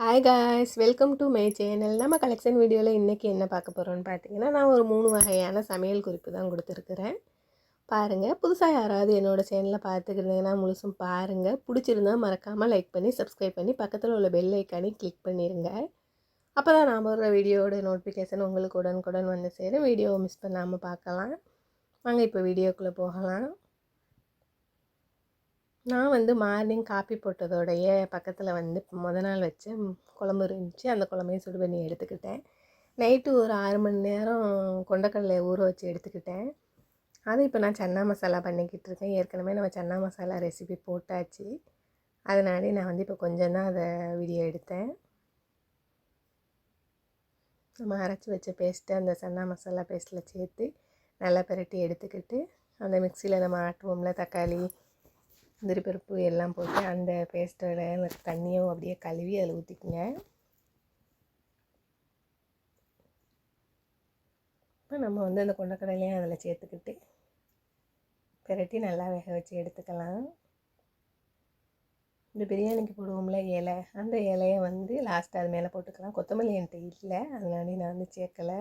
Hi guys welcome to my channel நம்ம collection வீடியோவில் இன்றைக்கி என்ன பார்க்க போகிறோம்னு பார்த்தீங்கன்னா நான் ஒரு மூணு வகையான சமையல் குறிப்பு தான் கொடுத்துருக்குறேன். பாருங்கள் புதுசாக யாராவது என்னோடய சேனலில் பார்த்துக்கிட்டீங்கன்னா முழுசும் பாருங்கள் பிடிச்சிருந்தா மறக்காமல் லைக் பண்ணி சப்ஸ்கிரைப் பண்ணி பக்கத்தில் உள்ள பெல் ஐக்கானே கிளிக் பண்ணிடுங்க அப்போ தான் நான் போடுற வீடியோட நோட்டிஃபிகேஷன் உங்களுக்கு உடனுக்குடன் வந்து சேரும். வீடியோவை மிஸ் பண்ணாமல் பார்க்கலாம். வாங்க இப்போ வீடியோக்குள்ளே போகலாம். நான் வந்து மார்னிங் காப்பி போட்டதோடைய பக்கத்தில் வந்து முத நாள் வச்ச குழம்பு இருந்துச்சு. அந்த குழம்பையும் சுடு பண்ணி எடுத்துக்கிட்டேன். நைட்டு ஒரு ஆறு மணி நேரம் கொண்டக்கடலை ஊற வச்சு எடுத்துக்கிட்டேன். அது இப்போ நான் சன்னா மசாலா பண்ணிக்கிட்டு இருக்கேன். ஏற்கனவே நம்ம சன்னா மசாலா ரெசிபி போட்டாச்சு. அதனாலே நான் வந்து இப்போ கொஞ்சம் தான் அதை வீடியோ எடுத்தேன். நம்ம அரைச்சி வச்ச பேஸ்ட்டு அந்த சன்னா மசாலா பேஸ்ட்டில் சேர்த்து நல்லா பிரட்டி எடுத்துக்கிட்டு அந்த மிக்சியில் நம்ம ஆட்டுவோம்ல தக்காளி முந்திரி பருப்பு எல்லாம் போட்டு அந்த பேஸ்ட்டோட தண்ணியும் அப்படியே கழுவி அதில் ஊற்றிக்குங்க இப்போ நம்ம வந்து அந்த கொண்டக்கடலையும் அதில் சேர்த்துக்கிட்டு பிரட்டி நல்லா வேக வச்சு எடுத்துக்கலாம். இந்த பிரியாணிக்கு போடுவோம்ல இலை அந்த இலையை வந்து லாஸ்ட்டாக அது மேலே போட்டுக்கலாம். கொத்தமல்லி என்கிட்ட இல்லை அதனால நான் வந்து சேர்க்கலை.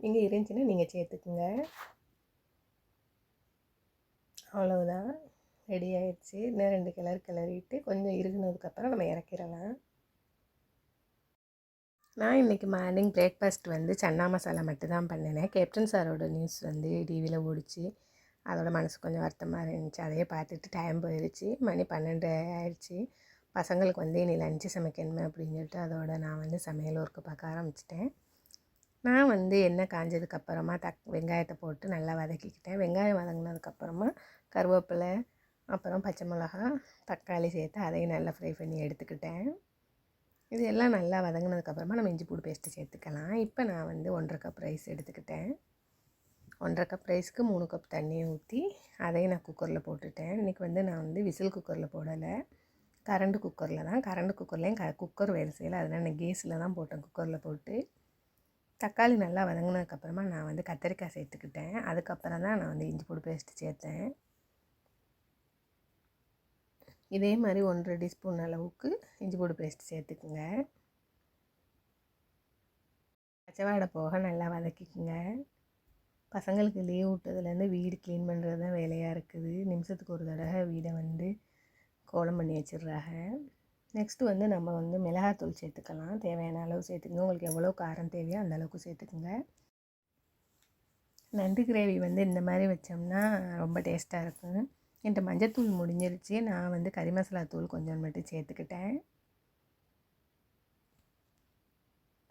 நீங்கள் இருந்துச்சுன்னா நீங்கள் சேர்த்துக்குங்க. அவ்வளவுதான். ரெடி ஆயிடுச்சு. இன்னும் ரெண்டு கிளர் கிளறிட்டு கொஞ்சம் இருகினதுக்கப்புறம் நம்ம இறக்கிடலாம். நான் இன்றைக்கி மார்னிங் பிரேக்ஃபாஸ்ட் வந்து சன்னா மசாலா மட்டும் தான் பண்ணினேன் கேப்டன் சாரோட நியூஸ் வந்து டிவியில் ஓடிச்சு. அதோட மனசு கொஞ்சம் வருத்தமாக இருந்துச்சு. அதையே பார்த்துட்டு டைம் போயிடுச்சு மணி பன்னெண்டு ஆயிடுச்சு. பசங்களுக்கு வந்து இனி லஞ்சு சமைக்கணுமே அப்படின்னு சொல்லிட்டு அதோட நான் வந்து சமையல் ஒர்க்கு பார்க்க ஆரம்பிச்சிட்டேன். நான் வந்து எண்ணெய் காஞ்சதுக்கப்புறமா தக் வெங்காயத்தை போட்டு நல்லா வதக்கிக்கிட்டேன். வெங்காயம் வதங்கினதுக்கப்புறமா கருவேப்பிலை அப்புறம் பச்சை மிளகா தக்காளி சேர்த்து அதையும் நல்லா ஃப்ரை பண்ணி எடுத்துக்கிட்டேன். இது எல்லாம் நல்லா வதங்கினதுக்கப்புறமா நம்ம இஞ்சி பூடு பேஸ்ட்டு சேர்த்துக்கலாம். இப்போ நான் வந்து ஒன்றரை கப் ரைஸ் எடுத்துக்கிட்டேன். ஒன்றரை கப் ரைஸ்க்கு மூணு கப் தண்ணியை ஊற்றி அதையும் நான் குக்கரில் போட்டுட்டேன். இன்றைக்கி வந்து நான் வந்து விசில் குக்கரில் போடலை. கரண்டு குக்கரில் தான். கரண்டு குக்கர்லேயும் க குக்கர் வேலை செய்யலை. அதனால் நான் கேஸில் தான் போட்டேன் குக்கரில் போட்டு. தக்காளி நல்லா வதங்கினதுக்கப்புறமா நான் வந்து கத்திரிக்காய் சேர்த்துக்கிட்டேன். அதுக்கப்புறம் தான் நான் வந்து இஞ்சி பூடு பேஸ்ட்டு சேர்த்தேன். இதே மாதிரி ஒன்றரை டீஸ்பூன் அளவுக்கு இஞ்சி பூடு பேஸ்ட் சேர்த்துக்குங்க. பச்சைவாடை போக நல்லா வதக்கிக்குங்க. பசங்களுக்கு லீவ் விட்டதுலேருந்து வீடு க்ளீன் பண்ணுறது தான் வேலையாக இருக்குது. நிமிஷத்துக்கு ஒரு தடவை வீடை வந்து கோலம் பண்ணி வச்சிடுறாங்க. நெக்ஸ்ட்டு வந்து நம்ம வந்து மிளகாத்தூள் சேர்த்துக்கலாம். தேவையான அளவு சேர்த்துக்குங்க. உங்களுக்கு எவ்வளோ காரம் தேவையோ அந்த அளவுக்கு சேர்த்துக்குங்க. நண்டு கிரேவி வந்து இந்த மாதிரி வச்சோம்னா ரொம்ப டேஸ்ட்டாக இருக்கும். என்கிட்ட மஞ்சத்தூள் முடிஞ்சிருச்சு. நான் வந்து கறி மசாலா தூள் கொஞ்சம் மட்டும் சேர்த்துக்கிட்டேன்.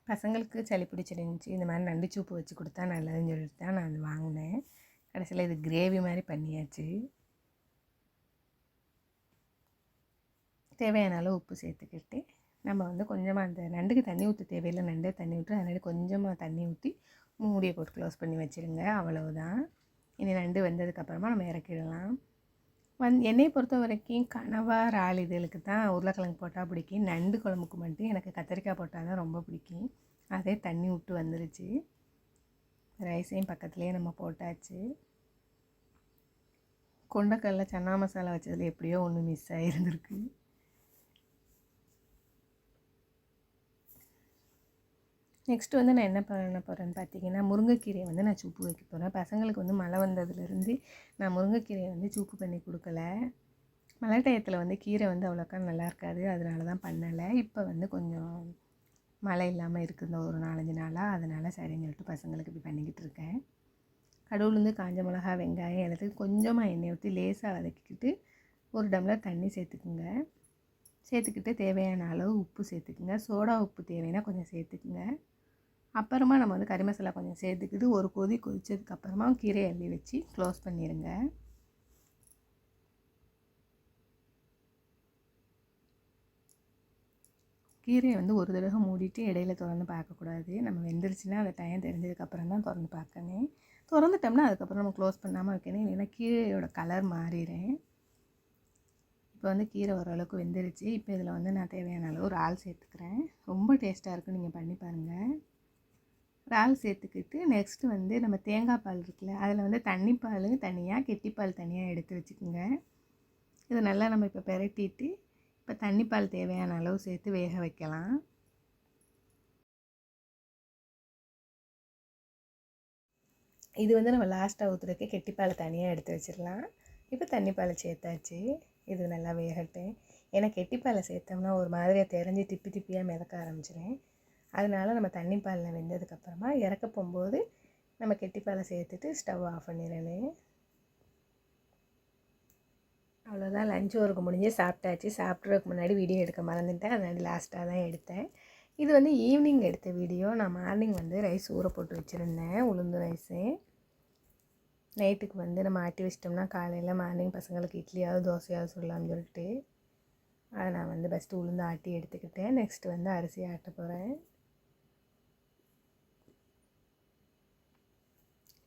பசங்களுக்கு சளி பிடிச்சிருந்துச்சி. இந்த மாதிரி நண்டு சூப்பு வச்சு கொடுத்தா நல்லதுன்னு சொல்லிட்டு தான் நான் வாங்கினேன். கடைசியில் இது கிரேவி மாதிரி பண்ணியாச்சு. தேவையான அளவு உப்பு சேர்த்துக்கிட்டு நம்ம வந்து கொஞ்சமாக அந்த நண்டுக்கு தண்ணி ஊற்ற தேவையில்லை நண்டே தண்ணி ஊற்று அதனால கொஞ்சமாக தண்ணி ஊற்றி மூடியை போட்டு க்ளோஸ் பண்ணி வச்சுருங்க. அவ்வளவுதான். இனி நண்டு வந்ததுக்கப்புறமா நம்ம இறக்கிடலாம். வந் என்னை பொறுத்த வரைக்கும் கனவா இறால் இதுகளுக்கு தான் உருளைக்கிழங்கு போட்டால் பிடிக்கும். நண்டு குழம்புக்கு மட்டும் எனக்கு கத்திரிக்காய் போட்டால் தான் ரொம்ப பிடிக்கும். அதே தண்ணி விட்டு வந்துருச்சு. ரைஸையும் பக்கத்துலேயே நம்ம போட்டாச்சு. கொண்டக்கடல சன்னா மசாலா வச்சதில் எப்படியோ ஒன்று மிஸ் ஆகிருந்துருக்கு நெக்ஸ்ட்டு வந்து நான் என்ன பண்ண போகிறேன்னு பார்த்தீங்கன்னா முருங்கைக்கீரையை வந்து நான் சூப்பு வைக்க போகிறேன் பசங்களுக்கு வந்து மழை வந்ததுலேருந்து நான் முருங்கைக்கீரையை வந்து சூப்பு பண்ணி கொடுக்கல. மழை டயத்தில் வந்து கீரை வந்து அவ்வளோக்கா நல்லா இருக்காது. அதனால தான் பண்ணலை. இப்போ வந்து கொஞ்சம் மழை இல்லாமல் இருக்குது ஒரு நாலஞ்சு நாளாக அதனால் சரின்னு சொல்லிட்டு பசங்களுக்கு இப்படி பண்ணிக்கிட்டு இருக்கேன். கடவுளுந்து காஞ்ச மிளகா வெங்காயம் எல்லாத்துக்கும் கொஞ்சமாக எண்ணெய் ஊற்றி லேசாக வதக்கிக்கிட்டு ஒரு டம்ளர் தண்ணி சேர்த்துக்குங்க. சேர்த்துக்கிட்டு தேவையான அளவு உப்பு சேர்த்துக்குங்க. சோடா உப்பு தேவைன்னா கொஞ்சம் சேர்த்துக்குங்க. அப்புறமா நம்ம வந்து கறி மசாலா கொஞ்சம் சேர்த்துக்கிட்டு ஒரு கொதி கொதித்ததுக்கப்புறமா கீரையை அள்ளி வச்சு க்ளோஸ் பண்ணிடுங்க கீரையை வந்து ஒரு தடவை மூடிட்டு இடையில திறந்து பார்க்கக்கூடாது. நம்ம வெந்துருச்சுன்னா அந்த டைம் தெரிஞ்சதுக்கப்புறம் தான் திறந்து பார்க்கணும். திறந்துட்டோம்னா அதுக்கப்புறம் நம்ம க்ளோஸ் பண்ணாமல் வைக்கணும். இல்லைன்னா கீரையோட கலர் மாறிடுறேன் இப்போ வந்து கீரை ஓரளவுக்கு வெந்துருச்சு. இப்போ இதில் வந்து நான் தேவையான அளவு ஒரு ஆள் சேர்த்துக்கிறேன். ரொம்ப டேஸ்ட்டாக இருக்கும் நீங்கள் பண்ணி பாருங்கள் ராகு சேர்த்துக்கிட்டு நெக்ஸ்ட்டு வந்து நம்ம தேங்காய் பால் இருக்குல்ல அதில் வந்து தண்ணி பால் தனியாக கெட்டிப்பால் தனியாக எடுத்து வச்சுக்கோங்க. இதை நல்லா நம்ம இப்போ பெரட்டிட்டு இப்போ தண்ணிப்பால் தேவையான அளவு சேர்த்து வேக வைக்கலாம். இது வந்து நம்ம லாஸ்ட்டாக ஊற்றுறதுக்கு கெட்டிப்பால் தனியாக எடுத்து வச்சிடலாம். இப்போ தண்ணி சேர்த்தாச்சு. இது நல்லா வேகட்டேன் ஏன்னா கெட்டிப்பாலை சேர்த்தோம்னா ஒரு மாதிரியாக தெரிஞ்சு திப்பி திப்பியாக மிதக்க ஆரம்பிச்சிடேன் அதனால நம்ம தண்ணி பாலில் வெந்ததுக்கப்புறமா இறக்க போகும்போது நம்ம கெட்டிப்பாலை சேர்த்துட்டு ஸ்டவ் ஆஃப் பண்ணிடணும். அவ்வளோதான். லஞ்ச் ஒர்க்கு முடிஞ்சு சாப்பிட்டாச்சு. சாப்பிட்றதுக்கு முன்னாடி வீடியோ எடுக்க மறந்துட்டேன். அதனால லாஸ்ட்டாக தான் எடுத்தேன். இது வந்து ஈவினிங் எடுத்த வீடியோ நான் மார்னிங் வந்து ரைஸ் ஊற போட்டு வச்சுருந்தேன். உளுந்து ரைஸு நைட்டுக்கு வந்து நம்ம ஆட்டி வச்சிட்டோம்னா காலையில் மார்னிங் பசங்களுக்கு இட்லியாவது தோசையாவது சொல்லலாம்னு சொல்லிட்டு. அதை நான் வந்து ஃபஸ்ட்டு உளுந்து ஆட்டி எடுத்துக்கிட்டேன். நெக்ஸ்ட்டு வந்து அரிசி ஆட்ட போகிறேன்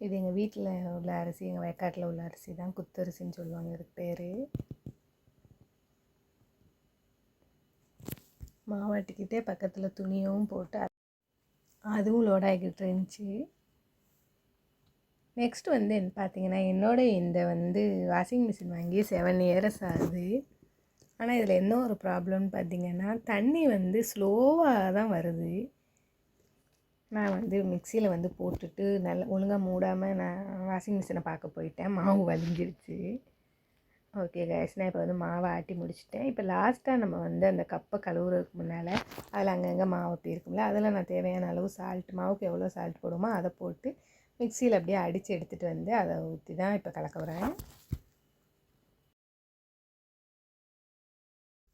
இது எங்கள் வீட்டில் உள்ள அரிசி எங்கள் வயக்காட்டில் உள்ள அரிசி தான். குத்தரிசின்னு சொல்லுவாங்க. இதுக்கு பேர் மாவாட்டிக்கிட்டே பக்கத்தில் துணியும் போட்டு அதுவும் லோட் ஆகிக்கிட்டு இருந்துச்சு. நெக்ஸ்ட் வந்து பார்த்தீங்கன்னா என்னோட இந்த வந்து வாஷிங் மிஷின் வாங்கி செவன் இயர்ஸ் ஆகுது. ஆனால் இதில் என்ன ஒரு ப்ராப்ளம்னு பார்த்தீங்கன்னா தண்ணி வந்து ஸ்லோவாக தான் வருது. நான் வந்து மிக்சியில் வந்து போட்டுட்டு நல்லா ஒழுங்காக மூடாமல் நான் வாஷிங் மிஷினை பார்க்க போயிட்டேன். மாவு வலிஞ்சிருச்சு ஓகே கேஸ் நான் இப்போ வந்து மாவை ஆட்டி முடிச்சிட்டேன். இப்போ லாஸ்ட்டாக நம்ம வந்து அந்த கப்பை கழுவுறதுக்கு முன்னால் அதில் அங்கங்கே மாவு அப்படி இருக்கும்ல அதில் நான் தேவையான அளவு சால்ட் மாவுக்கு எவ்வளோ சால்ட் போடுமோ அதை போட்டு மிக்சியில் அப்படியே அடித்து எடுத்துகிட்டு வந்து அதை ஊற்றி தான் இப்போ கலக்க வரேன்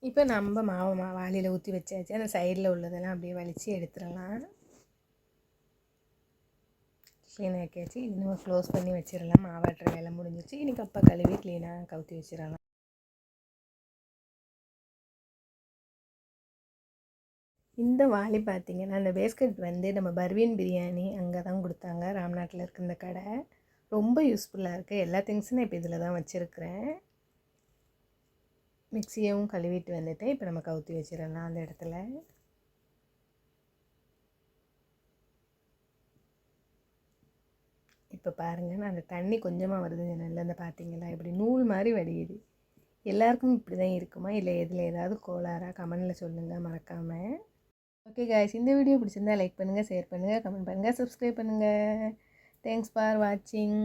இப்போ நம்ம மாவை மா வாளியில் ஊற்றி வச்சாச்சு. அந்த சைடில் உள்ளதெல்லாம் அப்படியே வலித்து எடுத்துடலாம். க்ளீன் ஆக்கியாச்சு இன்னும் க்ளோஸ் பண்ணி வச்சிடலாம் மாவாட்டுற வேலை முடிஞ்சிச்சு. இன்றைக்கி அப்பா கழுவி க்ளீனாக கவுத்தி வச்சிடலாம் இந்த வாளி பார்த்திங்கன்னா அந்த பேஸ்கட் வந்து நம்ம பர்வீன் பிரியாணி அங்கே தான் கொடுத்தாங்க. ராம்நாட்டில் இருக்க இந்த கடை. ரொம்ப யூஸ்ஃபுல்லாக இருக்குது எல்லா திங்ஸும் நான் இப்போ இதில் தான் வச்சுருக்கிறேன். மிக்சியவும் கழுவிட்டு வந்துட்டேன். இப்போ நம்ம கவுத்தி வச்சிடலாம் அந்த இடத்துல. இப்போ பாருங்கள் நான் அந்த தண்ணி கொஞ்சமாக வருது நல்ல பார்த்தீங்களா இப்படி நூல் மாதிரி வடியுது. எல்லாருக்கும் இப்படி தான் இருக்குமா? இல்லை எதில் ஏதாவது கோளாராக கமெண்டில் சொல்லுங்கள் மறக்காமல் ஓகே காய்ஸ் இந்த வீடியோ பிடிச்சிருந்தா லைக் பண்ணுங்கள் ஷேர் பண்ணுங்கள் கமெண்ட் பண்ணுங்கள் சப்ஸ்கிரைப் பண்ணுங்கள் தேங்க்ஸ் ஃபார் வாட்சிங்